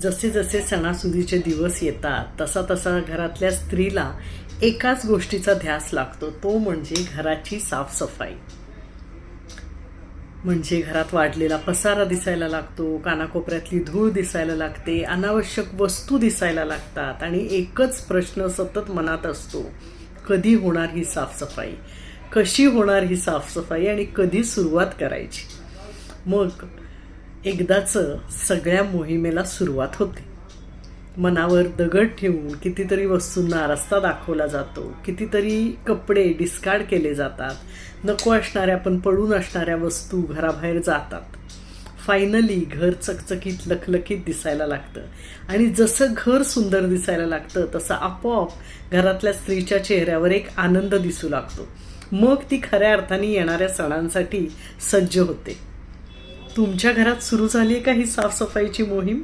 जसे जसे सणासुदीचे दिवस येतात तसा तसा घरातल्या स्त्रीला एकाच गोष्टीचा ध्यास लागतो तो म्हणजे घराची साफसफाई. म्हणजे घरात वाढलेला पसारा दिसायला लागतो कानाकोपऱ्यातली धूळ दिसायला लागते अनावश्यक वस्तू दिसायला लागतात आणि एकच प्रश्न सतत मनात असतो कधी होणार ही साफसफाई? कशी होणार ही साफसफाई आणि कधी सुरुवात करायची? मग एकदाचं सगळ्या मोहिमेला सुरुवात होते. मनावर दगड ठेवून कितीतरी वस्तूंना रस्ता दाखवला जातो कितीतरी कपडे डिस्कार्ड केले जातात. नको असणाऱ्या पण पडून असणाऱ्या वस्तू घराबाहेर जातात. फायनली घर चकचकीत लखलखीत दिसायला लागतं. आणि जसं घर सुंदर दिसायला लागतं तसं आपोआप घरातल्या स्त्रीच्या चेहऱ्यावर एक आनंद दिसू लागतो. मग ती खऱ्या अर्थाने येणाऱ्या सणांसाठी सज्ज होते. तुमच्या घरात सुरू झाली आहे का ही साफसफाईची मोहीम?